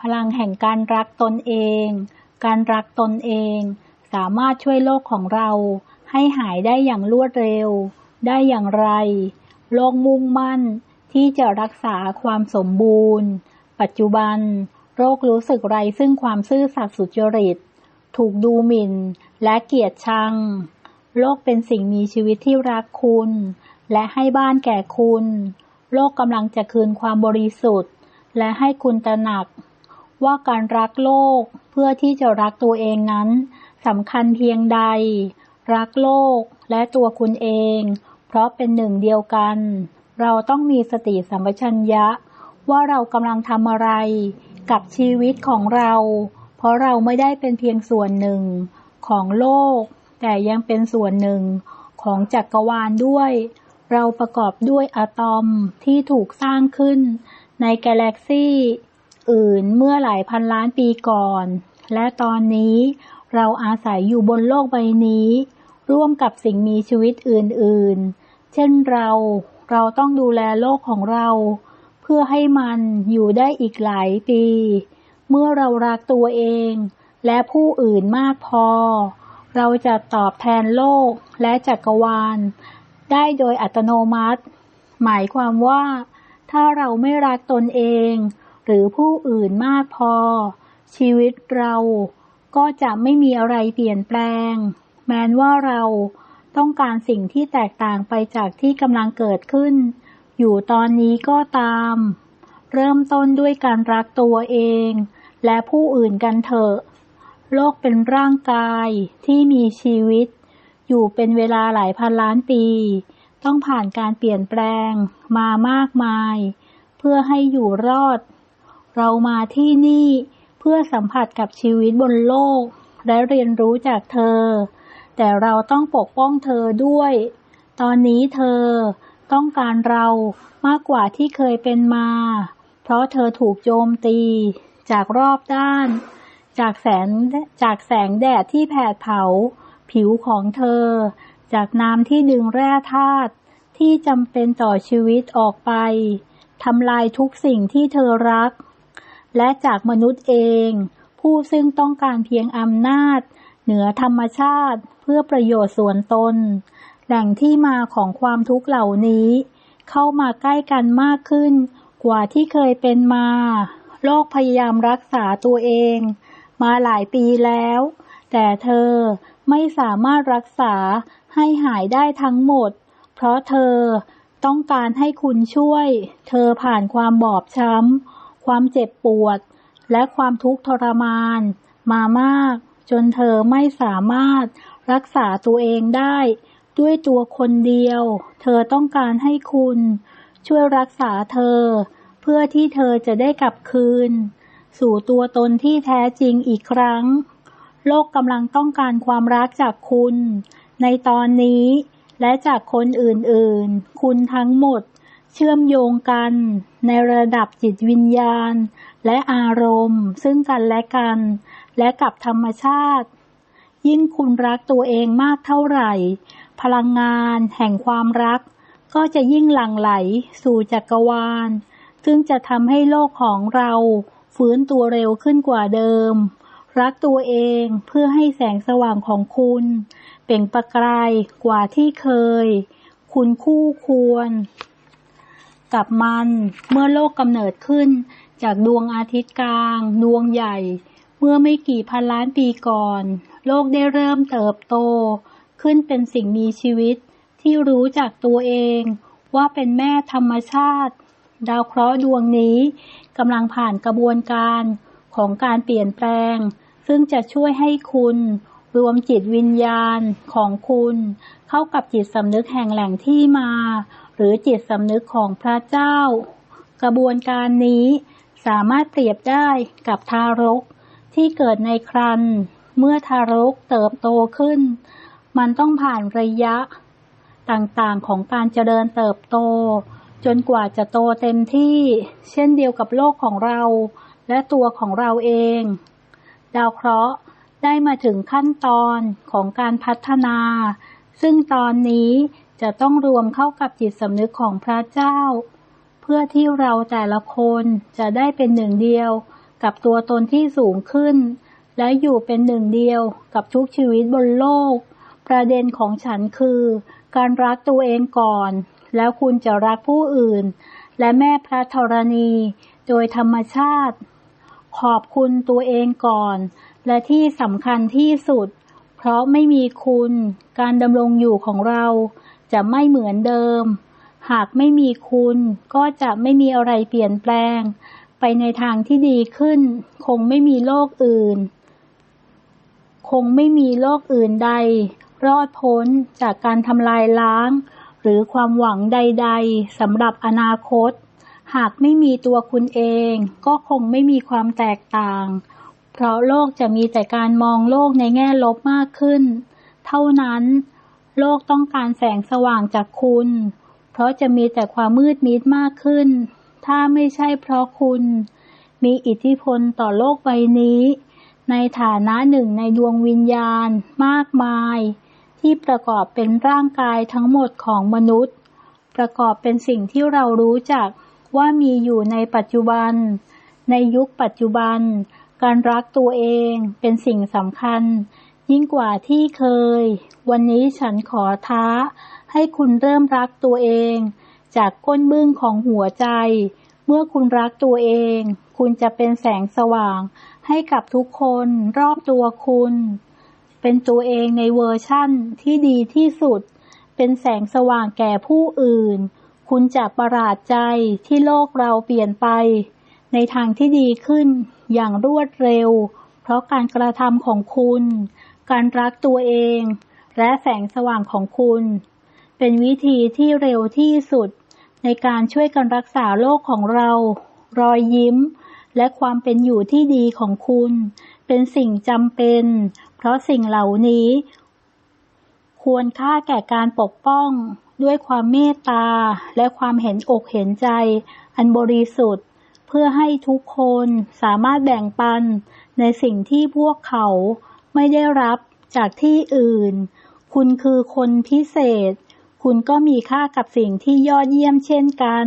พลังแห่งการรักตนเอง การรักตนเอง สามารถช่วยโลกของเราให้หายได้อย่างรวดเร็ว ได้อย่างไร โลกมุ่งมั่นที่จะรักษาความสมบูรณ์ ปัจจุบัน โรครู้สึกไรซึ่งความซื่อสัตย์สุจริต ถูกดูหมิ่นและเกลียดชัง โลกเป็นสิ่งมีชีวิตที่รักคุณ และให้บ้านแก่คุณ โลกกำลังจะคืนความบริสุทธิ์ และให้คุณตระหนัก ว่าการรักโลกเพื่อที่จะรักตัวเองนั้นสำคัญเพียงใด รักโลกและตัวคุณเอง เพราะเป็นหนึ่งเดียวกัน เราต้องมีสติสัมปชัญญะ ว่าเรากำลังทำอะไร กับชีวิตของเรา เพราะเราไม่ได้เป็นเพียงส่วนหนึ่ง ของโลก แต่ยังเป็นส่วนหนึ่ง ของจักรวาลด้วย เราประกอบด้วยอะตอมที่ถูกสร้างขึ้น ในกาแล็กซี่ อื่นเมื่อหลายพันล้านปีก่อน และตอนนี้เราอาศัยอยู่บนโลกใบนี้ ร่วมกับสิ่งมีชีวิตอื่นๆ เช่นเรา เราต้องดูแลโลกของเรา เพื่อให้มันอยู่ได้อีกหลายปี เมื่อเรารักตัวเอง และผู้อื่นมากพอ เราจะตอบแทนโลกและจักรวาล ได้โดยอัตโนมัติ หมายความว่า ถ้าเราไม่รักตนเอง หรือผู้อื่นมากพอ ชีวิตเราก็จะไม่มีอะไรเปลี่ยนแปลง แม้นว่าเราต้องการสิ่งที่แตกต่างไปจากที่กำลังเกิดขึ้น อยู่ตอนนี้ก็ตาม เริ่มต้นด้วยการรักตัวเอง และผู้อื่นกันเถอะ โลกเป็นร่างกายที่มีชีวิต อยู่เป็นเวลาหลายพันล้านปี ต้องผ่านการเปลี่ยนแปลงมามากมาย เพื่อให้อยู่รอด เรามาที่นี่เพื่อสัมผัสกับชีวิตบนโลก และเรียนรู้จากเธอ แต่เราต้องปกป้องเธอด้วย ตอนนี้เธอต้องการเรามากกว่าที่เคยเป็นมา เพราะเธอถูกโจมตี จากรอบด้าน จากแสงจากแสงแดดที่แผดเผา ผิวของเธอ จากน้ำที่ดึงแร่ธาตุที่จำเป็นต่อชีวิตออกไปทำลายทุกสิ่งที่เธอรัก และจากมนุษย์เอง ผู้ซึ่งต้องการเพียงอำนาจ เหนือธรรมชาติเพื่อประโยชน์ส่วนตน แหล่งที่มาของความทุกข์เหล่านี้ เข้ามาใกล้กันมากขึ้น กว่าที่เคยเป็นมา โลกพยายามรักษาตัวเอง มาหลายปีแล้ว แต่เธอไม่สามารถรักษาให้หายได้ทั้งหมด เพราะเธอต้องการให้คุณช่วย เธอผ่านความบอบช้ำ ความเจ็บปวด และความทุกข์ทรมาน มามาก จนเธอไม่สามารถรักษาตัวเองได้ ด้วยตัวคนเดียว เธอต้องการให้คุณ ช่วยรักษาเธอ เพื่อที่เธอจะได้กลับคืน สู่ตัวตนที่แท้จริงอีกครั้ง โลกกำลังต้องการความรักจากคุณ ในตอนนี้และจากคนอื่นๆ คุณทั้งหมด เชื่อมโยงกันในระดับจิตวิญญาณ และอารมณ์ ซึ่งกันและกัน และกับธรรมชาติ ยิ่งคุณรักตัวเองมากเท่าไหร่ พลังงานแห่งความรัก ก็จะยิ่งหลั่งไหลสู่จักรวาล ซึ่งจะทำให้โลกของเราฟื้นตัวเร็วขึ้นกว่าเดิม รักตัวเองเพื่อให้แสงสว่างของคุณ เปล่งประกายกว่าที่เคย คุณคู่ควร กับมันเมื่อโลกกำเนิดขึ้น จากดวงอาทิตย์กลาง ดวงใหญ่ เมื่อไม่กี่พันล้านปีก่อน โลกได้เริ่มเติบโต ขึ้นเป็นสิ่งมีชีวิต ที่รู้จักตัวเอง ว่าเป็นแม่ธรรมชาติ ดาวเคราะห์ดวงนี้กำลังผ่านกระบวนการของการเปลี่ยนแปลง ซึ่งจะช่วยให้คุณรวมจิตวิญญาณของคุณ เข้ากับจิตสำนึกแห่งแหล่งที่มา หรือจิตสำนึกของพระเจ้า กระบวนการนี้สามารถเปรียบได้กับทารกที่เกิดในครันเมื่อทารกเติบโตขึ้น มันต้องผ่านระยะต่างๆของการเจริญเติบโต จนกว่าจะโตเต็มที่ เช่นเดียวกับโลกของเรา และตัวของเราเอง ดาวเคราะห์ได้มาถึงขั้นตอนของการพัฒนา ซึ่งตอนนี้ จะต้องรวมเข้ากับจิตสำนึกของพระเจ้า เพื่อที่เราแต่ละคนจะได้เป็นหนึ่งเดียว กับตัวตนที่สูงขึ้น และอยู่เป็นหนึ่งเดียวกับทุกชีวิตบนโลก ประเด็นของฉันคือ การรักตัวเองก่อน แล้วคุณจะรักผู้อื่น และแม่พระธรณี โดยธรรมชาติ ขอบคุณตัวเองก่อน และที่สำคัญที่สุด เพราะไม่มีคุณ การดำรงอยู่ของเรา จะไม่เหมือนเดิม หากไม่มีคุณก็จะไม่มีอะไรเปลี่ยนแปลง ไปในทางที่ดีขึ้น คงไม่มีโลกอื่น คงไม่มีโลกอื่นใด รอดพ้นจากการทำลายล้าง หรือความหวังใด ๆสำหรับอนาคต หากไม่มีตัวคุณเอง ก็คงไม่มีความแตกต่าง เพราะโลกจะมีแต่การมองโลกในแง่ลบมากขึ้น เท่านั้น โลกต้องการแสงสว่างจากคุณ เพราะจะมีแต่ความมืดมิดมากขึ้น ถ้าไม่ใช่เพราะคุณ มีอิทธิพลต่อโลกใบนี้ ในฐานะหนึ่งในดวงวิญญาณมากมาย ที่ประกอบเป็นร่างกายทั้งหมดของมนุษย์ ประกอบเป็นสิ่งที่เรารู้จักว่ามีอยู่ในปัจจุบัน ในยุคปัจจุบัน การรักตัวเองเป็นสิ่งสำคัญ ยิ่งกว่าที่เคย วันนี้ฉันขอท้า ให้คุณเริ่มรักตัวเอง จากก้นบึ้งของหัวใจ เมื่อคุณรักตัวเอง คุณจะเป็นแสงสว่าง ให้กับทุกคนรอบตัวคุณ เป็นตัวเองในเวอร์ชั่นที่ดีที่สุด เป็นแสงสว่างแก่ผู้อื่น คุณจะประหลาดใจที่โลกเราเปลี่ยนไป ในทางที่ดีขึ้นอย่างรวดเร็ว เพราะการกระทำของคุณ การรักตัวเอง และแสงสว่างของคุณ เป็นวิธีที่เร็วที่สุด ในการช่วยกันรักษาโลกของเรา รอยยิ้ม และความเป็นอยู่ที่ดีของคุณ เป็นสิ่งจำเป็น เพราะสิ่งเหล่านี้ ควรค่าแก่การปกป้องด้วยความเมตตาและความเห็นอกเห็นใจ อันบริสุทธิ์ เพื่อให้ทุกคนสามารถแบ่งปันในสิ่งที่พวกเขา ไม่ได้รับจากที่อื่น คุณคือคนพิเศษ คุณก็มีค่ากับสิ่งที่ยอดเยี่ยมเช่นกัน